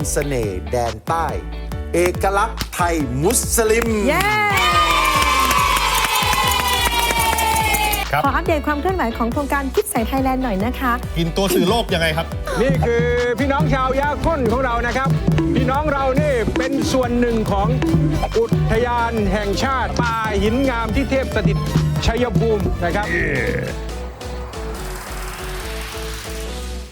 บนเสน่ห์แดนใต้ เอกลักษณ์ไทยมุสลิม เย้ ครับ ขออัปเดตความเคลื่อนไหวของโครงการคิดใส่ไทยแลนด์หน่อยนะคะ กินตัวสื่อโลกยังไงครับ นี่คือพี่น้องชาวยาก้นของเรานะครับ พี่น้องเรานี่เป็นส่วนหนึ่งของอุทยานแห่งชาติป่าหินงามที่เทพสถิตชัยภูมินะครับ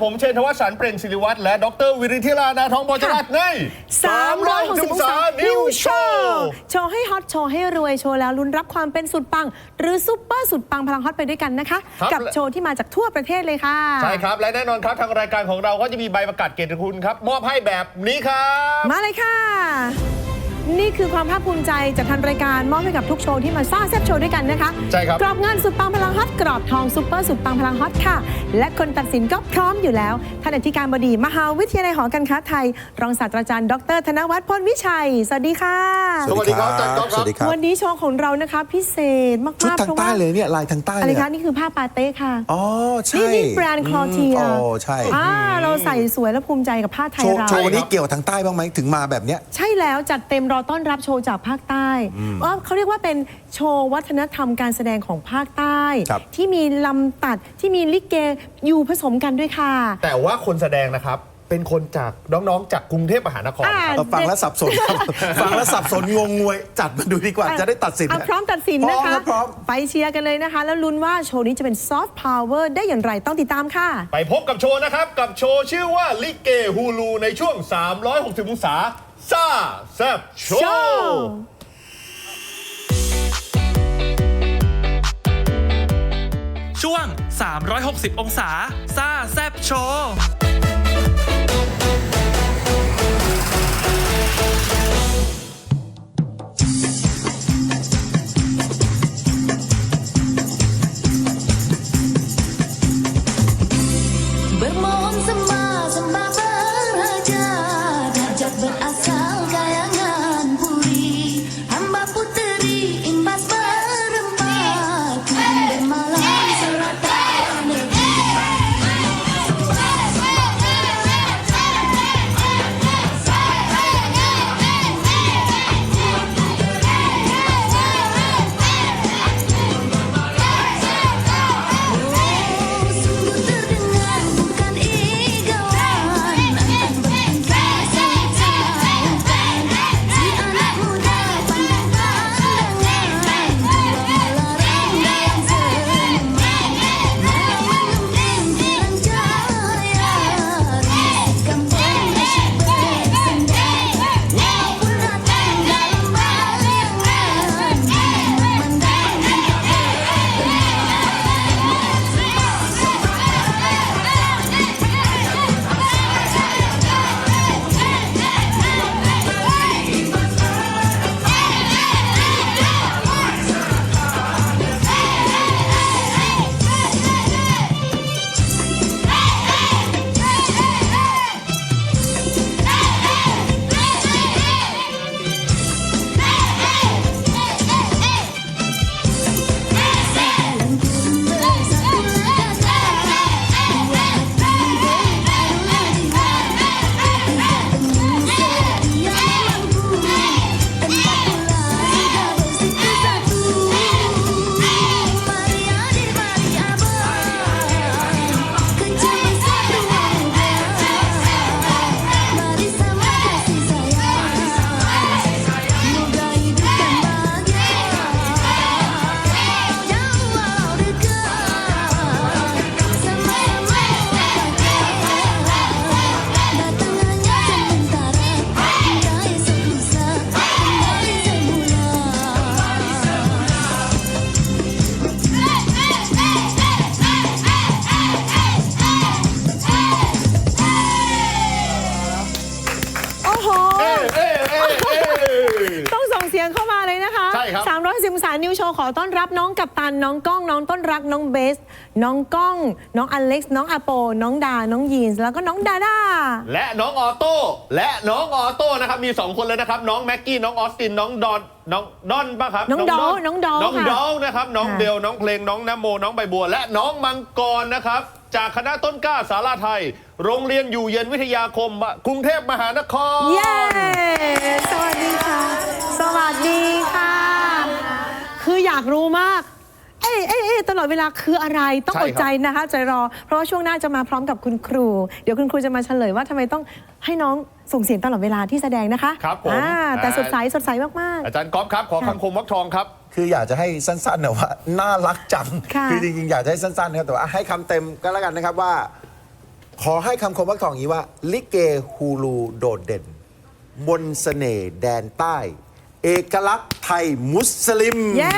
กับผมเชนทวัฒน์สันเปล่งศิริวัตรและดรวิริธิรานาทองบอจรัตน์ใน360องศานิวโชว์โชว์ให้ฮอตโชว์ให้รวยโชว์แล้วลุ้นรับความเป็นสุดปัง หรือซุปเปอร์สุดปังพลังฮอตไปด้วยกันนะคะ ครับ กับโชว์ที่มาจากทั่วประเทศเลยค่ะ ใช่ครับ และแน่นอนครับทางรายการของเราก็จะมีใบประกาศเกียรติคุณครับ มอบให้แบบนี้ครับ มาเลยค่ะ นี่คือความภาคภูมิใจจากทางรายการมอบให้กับทุกโชว์ที่มาสร้างแซ่บโชว์ด้วยกันนะคะใช่ครับ กรอบเงินสุดปังพลังฮอตกรอบทองซุปเปอร์สุดปังพลังฮอตค่ะ และคนตัดสินก็พร้อมอยู่แล้วท่านอธิการบดีมหาวิทยาลัยหอการค้าไทย รองศาสตราจารย์ดร ธนวัฒน์พลวิชัย สวัสดีค่ะ สวัสดีครับอาจารย์ก๊อฟครับสวัสดีครับ วันนี้โชว์ของเรานะคะ พิเศษมากๆชุดทางเพราะใต้ว่าเลยเนี่ยลายทางใต้อะไรเลยคะนี่คือผ้าปาเต้ค่ะอ๋อใช่นี่นี่แบรนด์คลอเทียอ๋อใช่อ่าเราใส่สวยและภูมิใจกับผ้าไทยโชว์เราโชว์วันนี้เกี่ยวทางใต้บ้างไหมถึงมาแบบเนี้ยใช่แล้วจัดเต็มรอต้อนรับโชว์จากภาคใต้ว่าเขาเรียกว่าเป็นโชว์วัฒนธรรมการแสดงของภาคใต้ครับที่มีลำตัดที่มีลิเกอยู่ผสมกันด้วยค่ะ แต่ว่าคนแสดงนะครับเป็นคนจากน้องๆ จากกรุงเทพมหานครอ่าครับเราฟังแล้วสับสนครับฟังแล้วสับสนงงงวย จัดมาดูดีกว่าจะได้ตัดสินเอาพร้อมตัดสินพร้นะอมคะรับพร้อมไปเชียร์กันเลยนะคะ แล้วลุ้นว่าโชว์นี้จะเป็นซอฟต์พาวเวอร์ได้อย่างไรต้องติดตามค่ะ ไปพบกับโชว์นะครับ กับโชว์ชื่อว่าลิเกฮูลูในช่วง 360องศา ซ่าแซบโชว์ว์ช่วง 360 องศาซ่าแซบโชว์ กัปตันน้องก้องน้องต้นรักน้องเบส น้องก้อง น้องอเล็กซ์น้องอาโป น้องดา น้องยีนส์แล้วก็น้องดาด้าและน้องออโต้และน้องออโต้นะครับมี 2 คนเลยนะครับ น้องแม็กกี้น้องออสตินน้องดอนน้องดอนป่ะครับน้องดอลน้องดอลน้องค่ะ ดอลนะครับน้องค่ะ เบลน้องเพลงน้องนโมน้องใบบัว และน้องมังกรนะครับ จากคณะต้นกล้าสาราไทย โรงเรียนอยู่เย็นวิทยาคมกรุงเทพมหานคร เย้ สวัสดีค่ะ สวัสดีค่ะ คืออยากรู้มาก เอ้ยเอ้ยเอ้ยตลอดเวลาคืออะไรต้องใช่อครับดใจนะคะใจรอ เพราะว่าช่วงหน้าจะมาพร้อมกับคุณครู เดี๋ยวคุณครูจะมาเฉลยว่าทำไมต้องให้น้องส่งเสียงตลอดเวลาที่แสดงนะคะครับผมอ่าแต่อ่าสดใสสดใสมากอาจารย์ก๊อฟครับขอคำคมวักทองครับคืออยากจะให้สั้นๆนะว่าน่ารักจังค่ะอจริงๆอยากจะให้สั้นๆนะครับแต่ว่าให้คำเต็มก็แล้วกันนะครับว่า ขอให้คำคมวักทองอย่างนี้ว่า ลิเกฮูลูโดดเด่น มนสเสน่ห์แดนใต้ เอกลักษณ์ไทยมุสลิม ๆ เย้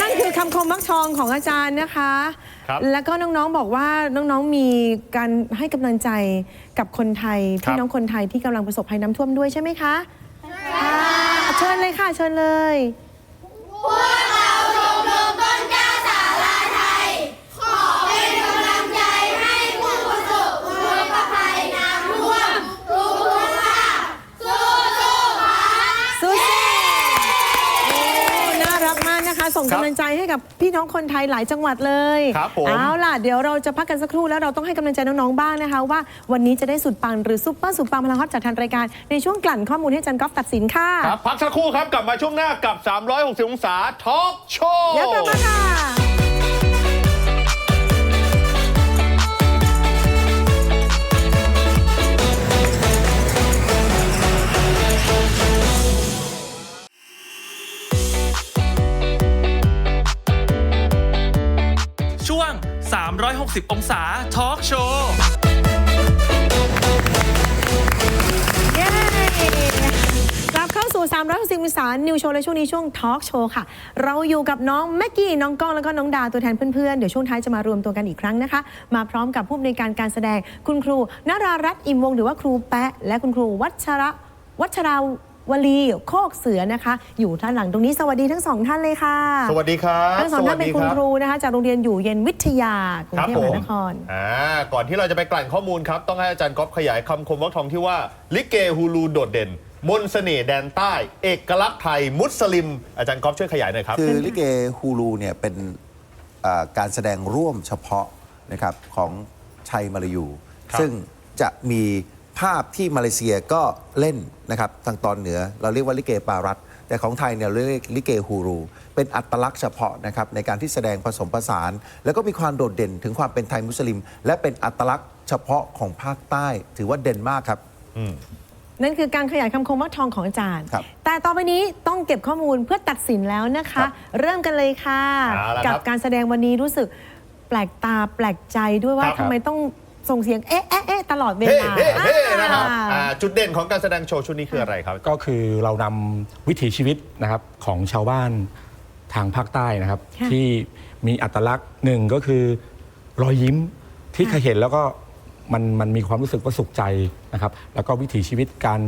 นั่นคือคำคมมัก ทองของอาจารย์นะคะ ครับแล้วก็น้องๆบอกว่าน้องๆมีการให้กำลังใจกับคนไทยครับ พี่น้องคนไทยที่กำลังประสบภัยน้ำท่วมด้วยใช่ไหมคะค่ะเชิญเลยค่ะ เชิญเลยซู ส่งครับกำลังใจให้กับพี่น้องคนไทยหลายจังหวัดเลยครับผม เอาล่ะเดี๋ยวเราจะพักกันสักครู่แล้วเราต้องให้กำลังใจน้องๆบ้างนะคะ ว่าวันนี้จะได้สุดปังหรือซุปเปอร์สุดปังพลังฮอตจากทางรายการ ในช่วงกลั่นข้อมูลให้อาจันก๊อฟตัดสินค่ะครับพักสักครู่ครับกลับมาช่วงหน้ากับ 360 องศาทอล์กโชว์ เดี๋ยวกลับมาค่ะ 360 องศาทอล์กโชว์เย้กลับเข้าสู่ 360องศานิวโชว์และช่วงนี้ช่วงทอล์กโชว์ค่ะ เราอยู่กับน้องแม็กกี้ น้องก้อง แล้วก็น้องดาตัวแทนเพื่อนๆ เดี๋ยวช่วงท้ายจะมารวมตัวกันอีกครั้งนะคะ มาพร้อมกับผู้อำนวยการการแสดงคุณครูนรารัตน์อิมวงศ์หรือว่าครูแปะ และคุณครูวัชระวัชรา วลีโคกเสือนะคะ อยู่ด้านหลังตรงนี้สวัสดีทั้งสองท่านเลยค่ะสวัสดีครับทั้งสองท่านเป็นคุณครูนะคะ จากโรงเรียนอยู่เย็นวิทยากรุงครับเทพผมมหานครอ่าก่อนที่เราจะไปกลั่นข้อมูลครับ ต้องให้อาจารย์ก๊อฟขยายคำคมวักทองที่ว่าลิเกฮูลูโดดเด่นมนต์เสน่ห์แดนใต้ เอกลักษณ์ไทย มุสลิม อาจารย์ก๊อฟช่วยขยายหน่อยครับ คือลิเกฮูลูเนี่ยเป็นอ่าการแสดงร่วมเฉพาะนะครับของไทยมาลายูครับซึ่งจะมี ภาพที่มาเลเซียก็เล่นนะครับทางตอนเหนือเราเรียกว่าลิเกปารัตแต่ของไทยเนี่ยเราเรียกลิเกฮูรู เป็นอัตลักษณ์เฉพาะนะครับในการที่แสดงผสมผสาน แล้วก็มีความโดดเด่นถึงความเป็นไทยมุสลิม และเป็นอัตลักษณ์เฉพาะของภาคใต้ ถือว่าเด่นมากครับ นั่นคือการขยายคำคมวักทองของอาจารย์ ครับแต่ต่อไปนี้ต้องเก็บข้อมูลเพื่อตัดสินแล้วนะครัคะบเริ่มกันเลยค่ะ เอาละครับกับการแสดงวันนี้รู้สึกแปลกตาแปลกใจด้วยว่าครับ ทำไมต้อง ส่งเสียงเอ๊ะเอ๊ะเอ๊ะตลอดเวเฮ้ลาเฮ้เฮ้นะครับอ่า อ่าจุดเด่นของการแสดงโชว์ชุดนี้คืออะไรครับ ก็คือเรานำวิถีชีวิตนะครับของชาวบ้านทางภาคใต้นะครับ ค่ะที่มีอัตลักษณ์หนึ่งก็คือรอยยิ้มที่ใครเห็นแล้วก็มันมันมีความรู้สึกว่าสุขใจนะครับ แล้วก็วิถีชีวิตการ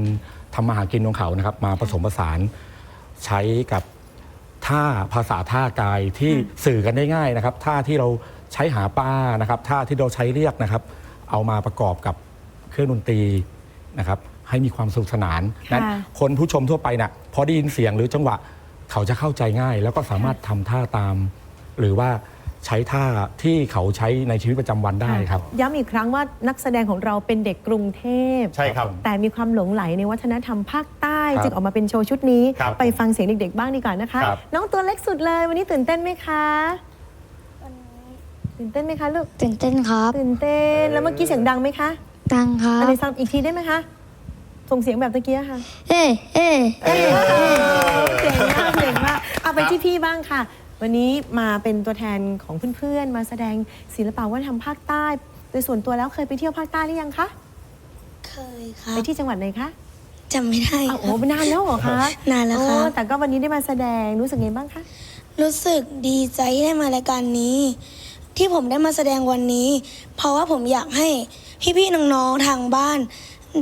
ทำมาหากินของเขานะครับ มาผสมผสานใช้กับท่าภาษาท่ากายที่สื่อกันได้ง่ายนะครับท่าที่เราใช้หาปลานะครับท่าที่เราใช้เรียกนะครับ เอามาประกอบกับเครื่องดนตรีนะครับให้มีความสนุกสนานนั้นค่ะคนผู้ชมทั่วไปน่ะพอได้ยินเสียงหรือจังหวะเขาจะเข้าใจง่าย แล้วก็สามารถทำท่าตาม หรือว่าใช้ท่าที่เขาใช้ในชีวิตประจำวันได้ครับ ย้ำอีกครั้งว่านักแสดงของเราเป็นเด็กกรุงเทพใช่ครับ แต่มีความหลงไหลในวัฒนธรรมภาคใต้ครับจึงออกมาเป็นโชว์ชุดนี้ครับไปฟังเสียงเด็กๆบ้างดีกว่านะคะครับน้องตัวเล็กสุดเลยวันนี้ตื่นเต้นไหมคะ ตื่นเต้นไหมคะลูก ตื่นเต้นครับตื่นเต้น แล้วเมื่อกี้เสียงดังไหมคะตังครัอะบไรซ้ำอีกทีได้ไหมคะ ส่งเสียงแบบตะกี้ค่ะ เอ้เอ้เอ้ยเก่งมากเก่งมากเอาไปที่พี่บ้างค่ะ วันนี้มาเป็นตัวแทนของเพื่อนๆ มาแสดงศิลปะวัฒนธรรมภาคใต้ โดยส่วนตัวแล้วเคยไปเที่ยวภาคใต้หรือยังคะ เคยครัไปบที่จังหวัดไหนคะจำไม่ได้อ้าวคโอ้รับโหนานแล้วเหรอคะนานแล้วครับ โอ้แต่ก็วันนี้ได้มาแสดงรู้สึกไงบ้างคะ รู้สึกดีใจที่ได้มารายการนี้ ที่ผมได้มาแสดงวันนี้ เพราะว่าผมอยากให้พี่ๆน้องๆทางบ้าน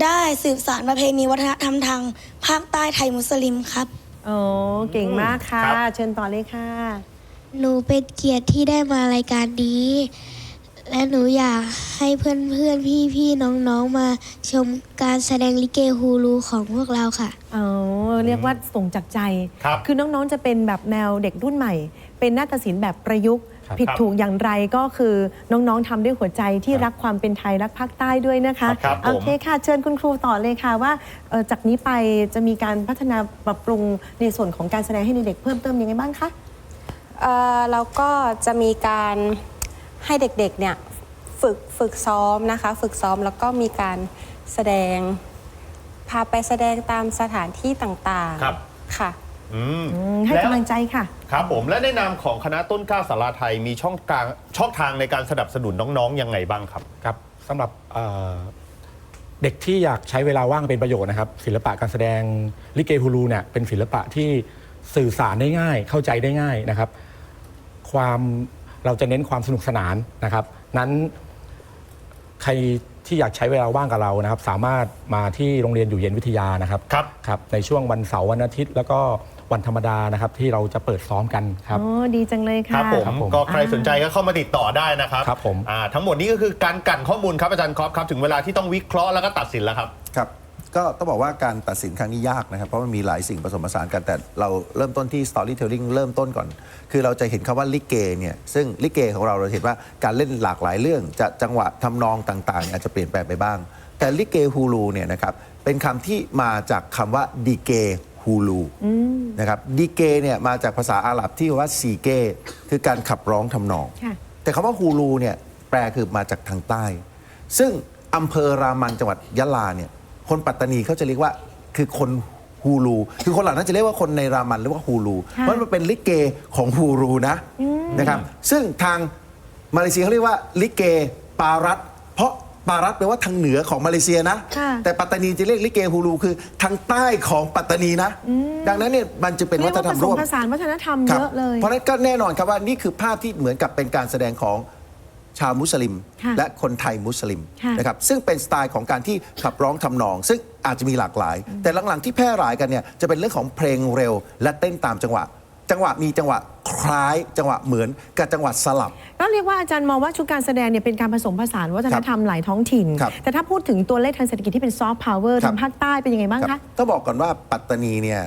ได้สืบสานประเพณีวัฒนธรรมทางภาคใต้ไทยมุสลิมครับ โอ้เก่งมากค่ะ ครับ เชิญต่อเลยค่ะ หนูเป็นเกียรติที่ได้มารายการนี้ และหนูอยากให้เพื่อนเพื่อนพี่พี่ๆน้องๆมาชมการแสดงลิเกฮูลูของพวกเราค่ะ เออเรียกว่าส่งจากใจครับ อน้องๆจะเป็นแบบแนวเด็กรุ่นใหม่ เป็นนาฏศิลป์แบบประยุกต์ครับ ผิดครับถูกอย่างไรก็คือน้องๆทำด้วยหัวใจที่รักความเป็นไทยรักภาคใต้ด้วยนะคะครับผมโอเคค่ะเชิญคุณครูต่อเลยค่ะว่าเอ่อจากนี้ไปจะมีการพัฒนาปรับปรุงในส่วนของการแสดงให้เด็กๆเพิ่มเติมยังไงบ้างคะเอ่อแล้วก็จะมีการให้เด็กๆเนี่ยฝึกฝึกซ้อมนะคะ ฝึกซ้อมแล้วก็มีการแสดง พาไปแสดงตามสถานที่ต่างครับๆค่ะอืมอืมให้แล้วกำลังใจค่ะ ครับผมและในนามของคณะต้นกล้าสาราไทยมีช่องกลางช่องทางในการสนับสนุนน้องๆยังไงบ้างครับ ครับสำหรับเอ่อเด็กที่อยากใช้เวลาว่างเป็นประโยชน์นะครับ ศิลปะการแสดงลิเกฮูลูเนี่ยเป็นศิลปะที่สื่อสารได้ง่าย เข้าใจได้ง่ายนะครับ ความเราจะเน้นความสนุกสนานนะครับ นั้นใครที่อยากใช้เวลาว่างกับเรานะครับ สามารถมาที่โรงเรียนอยู่เย็นวิทยานะครับครับครับในช่วงวันเสาร์วันอาทิตย์ แล้วก็ วันธรรมดานะครับที่เราจะเปิดซ้อมกันครับอ๋อดีจังเลยครัค่ะบผมครับผมก็ใครสนใจก็เข้ามาติดต่อได้นะครับครับผม อ่าทั้งหมดนี้ก็คือการกลั่นข้อมูลครับอาจารย์ครอปครับถึงเวลาที่ต้องวิเคราะห์แล้วก็ตัดสินแล้วครับ ครับ ก็ต้องบอกว่าการตัดสินครั้งนี้ยากนะครับ เพราะมันมีหลายสิ่งผสมผสานกัน แต่เราเริ่มต้นที่ storytelling เริ่มต้นก่อน คือเราจะเห็นคำว่าลิเกเนี่ยซึ่งลิเกของเราเราเห็นว่าการเล่นหลากหลายเรื่องจะจังหวะทำนองต่างๆเนี่ยอาจจะเปลี่ยนแปลงไปบ้าง แต่ลิเกฮูลูเนี่ยนะครับเป็นคำที่มาจากคำว่าดีเก ฮูลูนะครับดีเกเนี่ยมาจากภาษาอาหรับที่ว่าซีเกคือการขับร้องทำนองค่ะแต่คำว่าฮูลูเนี่ยแปลคือมาจากทางใต้ ซึ่งอำเภอรามันจังหวัดยะลาเนี่ยคนปัตตานีเขาจะเรียกว่าคือคนฮูลูคือคนเหล่านั้นจะเรียกว่าคนในรามันเรียกว่าฮูลูค่ะเพราะมันเป็นลิเกของฮูลูนะนะครับซึ่งทางมาเลเซียเขาเรียกว่าลิเกปารัตเพราะ ปารัตแปลว่าทางเหนือของมาเลเซียนะ ค่ะแต่ปัตตานีจะเรียกลิเกฮูลูคือทางใต้ของปัตตานีนะ ดังนั้นเนี่ยมันจะเป็นเรีวัยกฒนว่าธรผรมสร่มวมผสานวัฒนธรรมครัเยบอะเลย เพราะฉะนั้นก็แน่นอนครับว่านี่คือภาพที่เหมือนกับเป็นการแสดงของชาวมุสลิม ค่ะและคนไทยมุสลิมค่ะนะครับซึ่งเป็นสไตล์ของการที่ขับร้องทำนอง ซึ่งอาจจะมีหลากหลาย แต่หลังๆที่แพร่หลายกันเนี่ยจะเป็นเรื่องของเพลงเร็ว และเต้นตามจังหวะ จังหวะมีจังหวะคล้ายจังหวะเหมือนกับจังหวะสลับ ก็เรียกว่าอาจารย์มองว่าชุดการแสดงเนี่ยเป็นการผสมผสานวัฒนธรรมหลายท้องถิ่น ครับ แต่ถ้าพูดถึงตัวเลขทางเศรษฐกิจที่เป็นซอฟต์พาวเวอร์ครับทางภาคใต้เป็นยังไงบ้างครัคะบต้องบอกก่อนว่าปัตตานีเนี่ย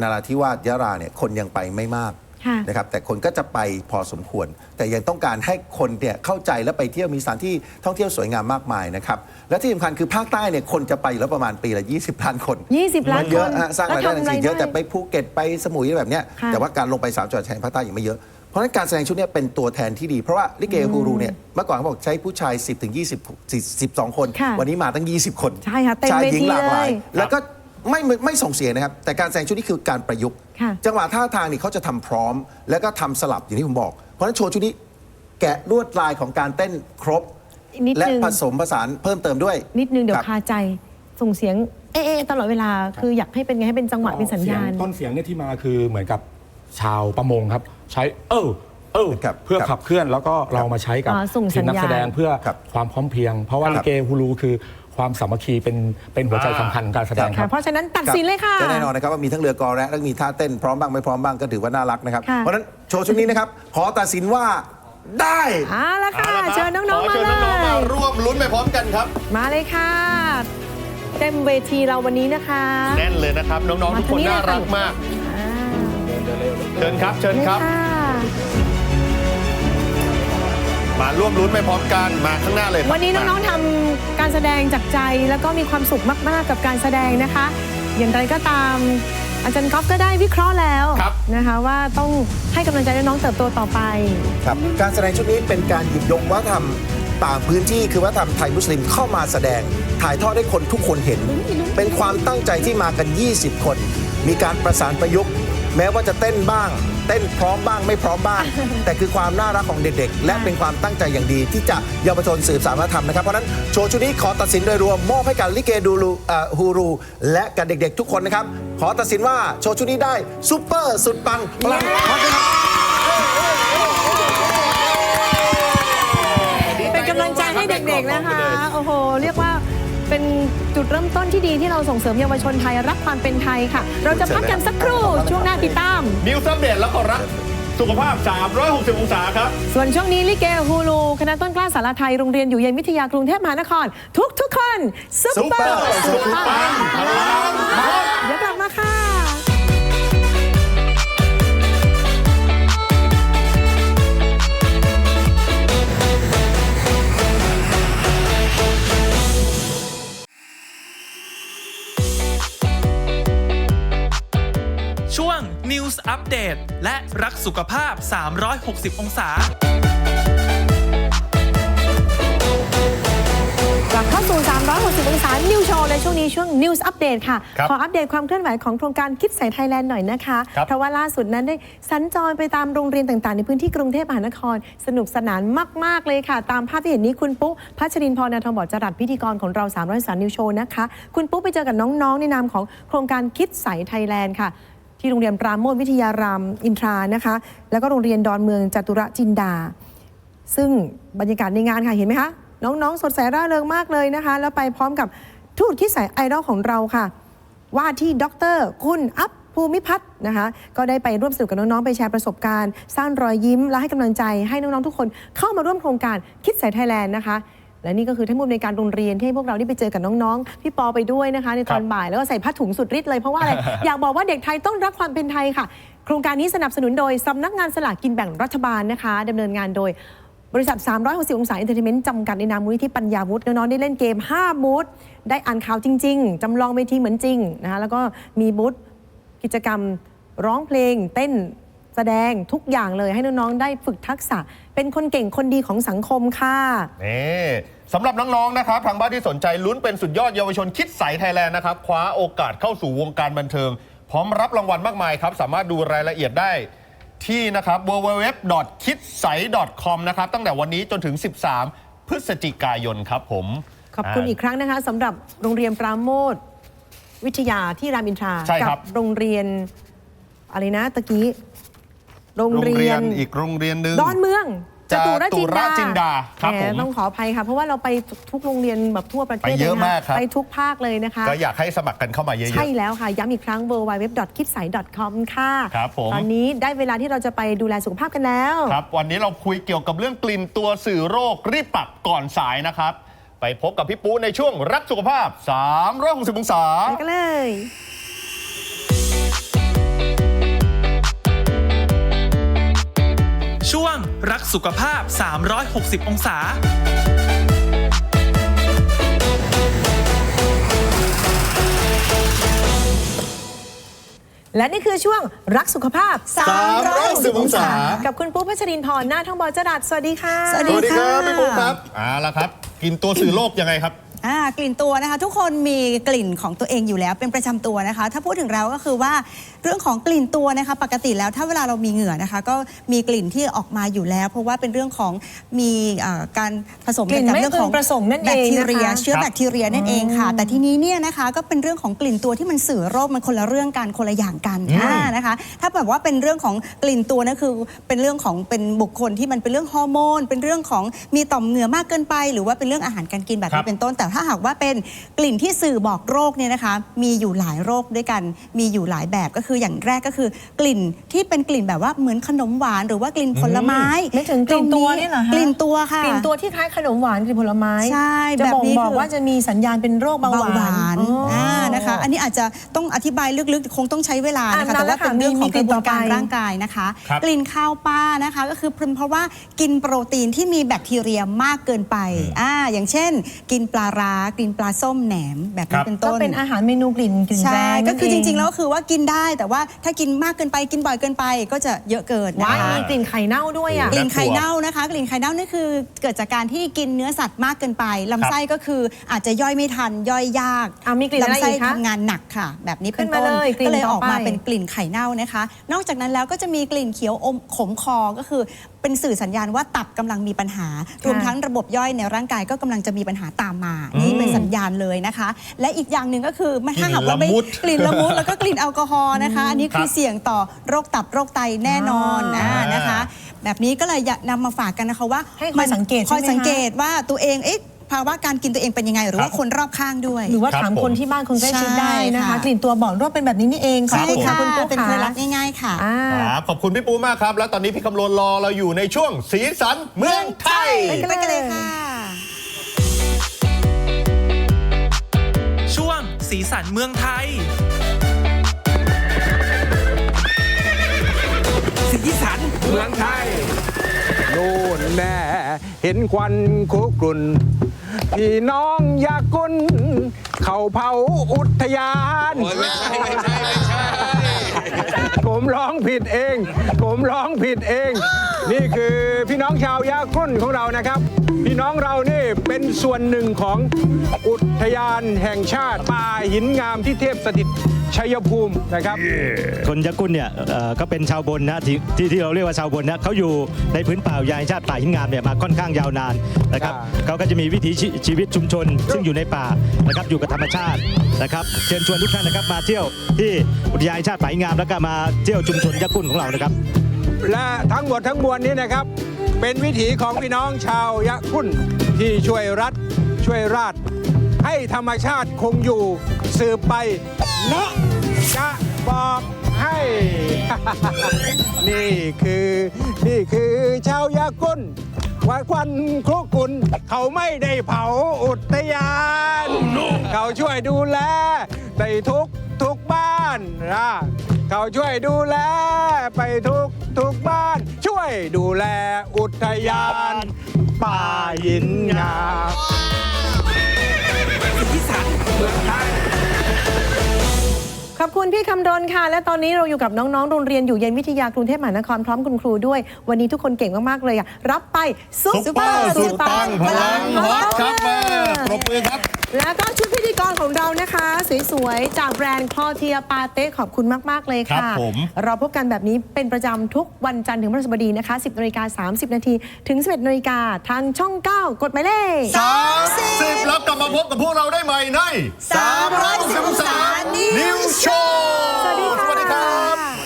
นาราธิวาสยะลาเนี่ยคนยังไปไม่มาก ค่ะนะครับแต่คนก็จะไปพอสมควร แต่ยังต้องการให้คนเนี่ยเข้าใจและไปเที่ยวมีสถานที่ท่องเที่ยวสวยงามมากมายนะครับและที่สำคัญคือภาคใต้เนี่ยคนจะไปอยู่แล้วประมาณปีละ 20 ล้านคน20 ล้านมัเยอะคนฮะสร้างรายได้แล้วทำในสิ่งเยอะรายได้แต่ไปภูเก็ตไปสมุยแบบเนี้ยค่ะแต่ว่าการลงไปสามจังหวัดชายแดนภาคใต้ยังไม่เยอะเพราะฉะนั้นการแสดงชุดเนี้เป็นตัวแทนที่ดี เพราะว่าลิเกฮูรูเนี่ยเมื่อก่อนเขาบอกใช้ผู้ชาย 10 ถึง 20 12 คนค่ะวันนี้มาตั้ง 20 คน ใช่ค่ะเต็มชายหญิงเวทีหลากหลายเลยแล้วก็ ไม่ไม่ไม่ส่งเสียงนะครับ แต่การแสดงชุดนี้คือการประยุกต์ ค่ะ จังหวะท่าทางนี่เขาจะทำพร้อม แล้วก็ทำสลับอย่างที่ผมบอก เพราะฉะนั้นโชว์ชุดนี้แกะลวดลายของการเต้นครบ อีกนิดและนึง ผสมผสานเพิ่มเติมด้วยนิดนึงเดี๋ยควรับ คาใจส่งเสียงเอะเอะตลอดเวลาคืออยากให้เป็นไงให้เป็นจังหวะเป็นสัญญาณเสียงต้นเสียงเนี่ยที่มาคือเหมือนกับชาวประมงครับ ใช้เออเออครับเพื่อครับขับเคลื่อนแล้วก็เรามาใช้กับอ่าส่งทีมนักสัญญาณแสดงเพื่อครับความพร้อมเพรียง เพราะว่าครับลิเกฮูลูคือ ความสามัคคีเป็นเป็นหัวใจอ่าสำคัญของการแสดงคค่ะรับ เพราะฉะนั้นตัดสินเลยค่ะก็แน่นอนนะครับว่ามีทั้งเรือกอและและมีท่าเต้นพร้อมบ้างไม่พร้อมบ้างก็ถือว่าน่ารักนะครับ ค่ะ เพราะฉะนั้นโชว์ชุดนี้นะครับ ขอตัดสินว่าได้เอาละค่ะเอาละครับเชิญน้อง ขๆ มาเชิญเลน้องๆมาย ร่วมลุ้นไปพร้อมกันครับ มาเลยค่ะ เต็มเวทีเราวันนี้นะคะแน่นเลยนะครับ น้อง ๆ ทุกคนมาทางนี้น่ารักเลยค่ะมาก อ่าเชิญครับ เชิญครับนี่ค่ะ มาร่วมลุ้นไปพร้อมกันมาข้างหน้าเลยครับวันนี้น้องๆทำการแสดงจากใจแล้วก็มีความสุขมากๆกับการแสดงนะคะ อย่างไรก็ตาม อาจารย์ก๊อฟก็ได้วิเคราะห์แล้วครับนะคะ ว่าต้องให้กำลังใจน้องๆเติบโตต่อไป ครับการแสดงชุดนี้เป็นการหยิบยกวัฒนธรรมต่างพื้นที่คือวัฒนธรรมไทยมุสลิมเข้ามาแสดง ถ่ายทอดให้คนทุกคนเห็น เป็นความตั้งใจที่มากัน 20 คน มีการประสานประยุกต์ แม้ว่าจะเต้นบ้าง เต้นพร้อมบ้างไม่พร้อมบ้าง แต่คือความน่ารักของเด็กๆ และเป็นความตั้งใจอย่างดีที่จะเยาวชนสืบสานวัฒนธรรมนะครับ เพราะฉะนั้นโชว์ชุดนี้ขอตัดสินโดยรวมมอบให้กับลิเกดูรูเอ่อฮูรู และกับเด็กๆ ทุกคนนะครับ ขอตัดสินว่าโชว์ชุดนี้ได้ซุปเปอร์สุดปังพลังขอบคุณครับ เป็นกำลังใจให้เด็กๆนะคะ โอ้โห เรียกว่า เป็นจุดเริ่มต้นที่ดีที่เราส่งเสริมเยาวชนไทยรักความเป็นไทยค่ะ เราจะพักกันสักครู่ช่วงหน้าติดตาม นิวซัมเดตแล้วก็รักสุขภาพ 360 องศาครับ ส่วนช่วงนี้ลิเกฮูลูคณะต้นกล้าสารไทย โรงเรียนอยู่เย็นวิทยากรุงเทพมหานคร ทุกทุกๆคนซุปเปอร์ซุสุปดเปอร์ปังพลังเดี๋ยวกลับมาค่ะ News Update และรักสุขภาพ 360 องศา กลับเข้าสู่ 360 องศา นิวโชว์ในช่วงนี้ช่วง News Update ค่ะ ครับขออัปเดตความเคลื่อนไหวของโครงการคิดใส่ไทยแลนด์หน่อยนะคะ ครับ เพราะว่าล่าสุดนั้นได้สัญจรไปตามโรงเรียนต่างๆ ในพื้นที่กรุงเทพมหานคร สนุกสนานมาก ๆ เลยค่ะ ตามภาพที่เห็นนี้คุณปุ๊พัชรินทร์พรนาทองบอดจรัสพิธีกรของเรา 300สารนิวโชว์นะคะ คุณปุ๊ไปเจอกับน้อง ๆ ในนามของโครงการคิดใสไทยแลนด์ค่ะ ที่โรงเรียนปราโมทวิทยารามอินทรานะคะ แล้วก็โรงเรียนดอนเมืองจตุรจินดา ซึ่งบรรยากาศในงานค่ะเห็นไหมคะ น้องๆ สดใสร่าเริงมากเลยนะคะ แล้วไปพร้อมกับทูตคิดใสไอดอลของเราค่ะ ว่าที่ด็อกเตอร์คุณอัพภูมิพัฒน์นะคะ ก็ได้ไปร่วมสนุกกับน้อง ๆ ไปแชร์ประสบการณ์ สร้างรอยยิ้มและให้กำลังใจให้น้อง ๆ ทุกคนเข้ามาร่วมโครงการคิดใสไทยแลนด์นะคะ และนี่ก็คือท่านผู้อำนวยการโรงเรียนที่ให้พวกเราได้ไปเจอกับน้องๆ พี่ปอไปด้วยนะคะ ในตอนครับบ่ายแล้วก็ใส่ผ้าถุงสุดฤทธิ์เลยเพราะว่าอะไร อยากบอกว่าเด็กไทยต้องรักความเป็นไทยค่ะ โครงการนี้สนับสนุนโดยสำนักงานสลากกินแบ่งรัฐบาลนะคะดำเนินงานโดยบริษัท 360 องศาเอนเตอร์เทนเมนต์จำกัดในนามมูลนิธิปัญญาวุฒิน้องๆได้เล่นเกม 5 บูธได้อ่านข่าวจริง ๆจำลองเวทีเหมือนจริงนะคะแล้วก็มีบูธกิจกรรมร้องเพลงเต้น แสดงทุกอย่างเลยให้น้อง ๆ ได้ฝึกทักษะ เป็นคนเก่งคนดีของสังคมค่ะ นี่สำหรับน้อง ๆ นะครับ ทางบ้านที่สนใจลุ้นเป็นสุดยอดเยาวชนคิดใสไทยแลนด์นะครับ คว้าโอกาสเข้าสู่วงการบันเทิง พร้อมรับรางวัลมากมายครับ สามารถดูรายละเอียดได้ที่นะครับ www.kidsai.com นะครับ ตั้งแต่วันนี้จนถึง 13 พฤศจิกายนครับผม ขอบคุณอีกครั้งนะคะสำหรับโรงเรียนปราโมทวิทยาที่รามอินทรา ใช่ครับกัโรงเรียนอะไรนะตะกี้ โรงโรงเรีเรียยนนอีกโรงเรียนหนึ่งดอนเมืองจตุรจินจตุรดาจินดาครับแหผมต้องขออภัยค่ะเพราะว่าเราไปทุกโรงเรียนแบบทั่วประเทศไปเยอะลนมากครับไปทุกภาคเลยนะคะ ก็อยากให้สมัครกันเข้ามาเยอะใช่แล้วค่ะ ย้ำอีกครั้ง w w w k i d s a i c o m ค่ะครับผมตอนนี้ได้เวลาที่เราจะไปดูแลสุขภาพกันแล้วๆครับ วันนี้เราคุยเกี่ยวกับเรื่องกลิ่นตัวสื่อโรครีบปรับก่อนสายนะครับ ไปพบกับพี่ปูในช่วงรักสุขภาพ 360องศาไปกันเลย ช่วงรักสุขภาพ 360 องศา และนี่คือช่วงรักสุขภาพ360องศา กับคุณปูพัชรินทร์หน้าทองบอจรัสสวัสดีค่ะ สวัสสวัสดีครับพี่ปูครับเอาละครับ กินตัวสื่อโรคยังไงครับ อ่ากลิ่นตัวนะคะ ทุกคนมีกลิ่นของตัวเองอยู่แล้วเป็นประจำตัวนะคะ ถ้าพูดถึงเราก็คือว่าเรื่องของกลิ่นตัวนะคะ ปกติแล้วถ้าเวลาเรามีเหงื่อนะคะ ก็มีกลิ่นที่ออกมาอยู่แล้ว เพราะว่าเป็นเรื่องของมีอ่าการผสมกลิ่นกับไม่เรื่องของพึงประสงค์นั่นเองแบคทีเรียนะคะ เชื้อครับแบคทีเรียนั่นเองค่ะ แต่ทีนี้เนี่ยนะคะก็เป็นเรื่องของกลิ่นตัวที่มันสื่อโรคมันคนละเรื่องกันคนละอย่างกันอ่านะคะ ถ้าแบบว่าเป็นเรื่องของกลิ่นตัวนั่นคือเป็นเรื่องของเป็นบุคคลที่มันเป็นเรื่องฮอร์โมนเป็นเรื่องของมีต่อมเหงื่อมากเกินไป หรือว่าเป็นเรื่องอาหารการกินแบบครันี้บ เป็นต้นแต่ถ้าหากว่าเป็นกลิ่นที่สื่อบอกโรคเนี่ยนะคะ มีอยู่หลายโรคด้วยกัน มีอยู่หลายแบบก็คืออย่างแรกก็คือกลิ่นที่เป็นกลิ่นแบบว่าเหมือนขนมหวานหรือว่ากลิ่นผลไม้ไม่ถึงกลิ่นตัวนี่เหรอฮะกลิ่นตัวค่ะกลิ่นตัวที่คล้ายขนมหวานกลิ่นผลไม้ใช่จะแบบบ่งนี้บอกคือว่าจะมีสัญญาณเป็นโรคเบาเบาหหวาวานนอ๋ออ่านะคะ อันนี้อาจจะต้องอธิบายลึกๆ คงต้องใช้เวลานะคะอะแต่ว่าเป็นเรื่องของมีกกลิ่ระนบต่วอนไปการร่างกายนะคะครับกลิ่นข้าวป้านะคะก็คือเพราะว่ากินโปรตีนที่มีแบคทีเรียมากเกินไปอ่าอย่างเช่น กินปลาร้ากินปลาส้มแหนมแบบครันี้บ เป็นก็ต้น เป็นอาหารเมนูกลิ่นกลิ่นแรใช่ งก็คือจนั่นเริงๆ แล้วก็คือว่ากินได้แต่ว่าถ้ากินมากเกินไปกินบ่อยเกินไปก็จะเยอะเกินว้ายนะคะมีกลิ่นไข่เน่าด้วยอะ กลิ่นไข่เน่านะคะกลิ่นไข่เน่านี่คือเกิดจากการที่กินเนื้อสัตว์มากเกินไปลำไส้ก็คืออาจจะย่อยไม่ทันย่อยยากอะมีกลิ่นอะไรลำไส้อีกคะทำงานหนักค่ะ แบบนี้เป็นขึ้นมาต้นเลยกลิ่นก็เลยต่อออกมาไป เป็นกลิ่นไข่เน่านะคะ นอกจากนั้นแล้วก็จะมีกลิ่นเขียวอมขมคอก็คือ เป็นสื่อสัญญาณว่าตับกำลังมีปัญหา รวมทั้งระบบย่อยในร่างกายก็กำลังจะมีปัญหาตามมา นี่เป็นสัญญาณเลยนะคะ และอีกอย่างหนึ่งก็คือถ้าหากว่าไม่กลิ่นละมุดกลิ่นละมุดแล้วก็กลิ่นแอลกอฮอล์นะคะ อันนี้คือครับเสี่ยงต่อโรคตับโรคไตแน่นอนอ่าอ่านะคะ แบบนี้ก็เลยอยากนำมาฝากกันนะคะว่าให้คอยสังเกตคอยใช่ไหมคะสังเกตว่าตัวเองเอ๊ะ ภาวะการกินตัวเองเป็นยังไง หรือว่าคนรอบข้างด้วย หรือว่าครับถามผมคนที่บ้านคนใกล้ชิดได้นะใช่คะค่ะกลิ่นตัวบอกว่าเป็นแบบนี้นี่เองขอบใช่คุณค่ะค่ะคุณปูเป็นเคล็ดลับค่ะง่ายๆค่ะอ่าครับขอบคุณพี่ปูมากครับ แล้วตอนนี้พี่คำรณรอเราอยู่ในช่วงสีสันเมืองไทยไปกันเลยค่ะ ช่วงสีสันเมืองไทยสีสันเมืองไทยโน่นแน่เห็นควันคุกรุ่น พี่น้องอยากกุนเขาเผาอุทยานไม่ใช่ไม่ใช่ไม่ใช่ ผมร้องผิดเอง ผมร้องผิดเอง นี่คือพี่น้องชาวยากุ้นของเรานะครับ พี่น้องเรานี่เป็นส่วนหนึ่งของอุทยานแห่งชาติป่าหินงามที่เทพสถิต ชัยภูมินะครับ คนยะกุนเนี่ยเอ่อก็เป็นชาวบนนะที่ที่ที่เราเรียกว่าชาวบนนะเขาอยู่ในพื้นป่าอุทยานแห่งชาติป่าหินงามเนี่ยมาค่อนข้างยาวนานนะครับอ่าเขาก็จะมีวิถีชีชีวิตชุมชน ซึ่งอยู่ในป่านะครับอยู่กับธรรมชาตินะครับเชิญชวนทุกท่านนะครับมาเที่ยวที่อุทยานแห่งชาติป่าหินงาม แล้วก็มาเที่ยวชุมชนยะกุนของเรานะครับ และทั้งหมดทั้งมวลนี้นะครับ เป็นวิถีของพี่น้องชาวยะคุ้นที่ช่วยรัฐช่วยราช ให้ธรรมชาติคงอยู่สืบไปเนาะจะบอกให้ นี่คือนี่คือชาวยะกุนว่าควันครุกุลเขาไม่ได้เผาอุทยาน เขาช่วยดูแลในทุกทุกบ้านนะเขาช่วยดูแลไปทุกทุกบ้าน ช่วยดูแลอุทยาน ป่าหินงาม ขอบคุณพี่คำรณค่ะ และตอนนี้เราอยู่กับน้องๆ โรงเรียนอยู่เย็นวิทยากรุงเทพมหานครพร้อมคุณครูด้วย วันนี้ทุกคนเก่งมากๆเลยอะรับไปซุปซุปเปอร์สุดปังพลังฮอตครับมาปรบมือครับ แล้วก็ชุดพิธีกรของเรานะคะ สวยๆ จากแบรนด์คลอเทียปาเต้ขอบคุณมาก ๆ เลยค่ะ ครับผม เราพบกันแบบนี้เป็นประจำทุกวันจันทร์ถึงพฤหัสบดีนะคะ 10นาฬิกา30 นาทีถึง 11นาฬิกาทางช่อง 9 กดหมายเลข สามสิบแล้วกลับมาพบกับพวกเราได้ใหม่ใน313นิวโชว์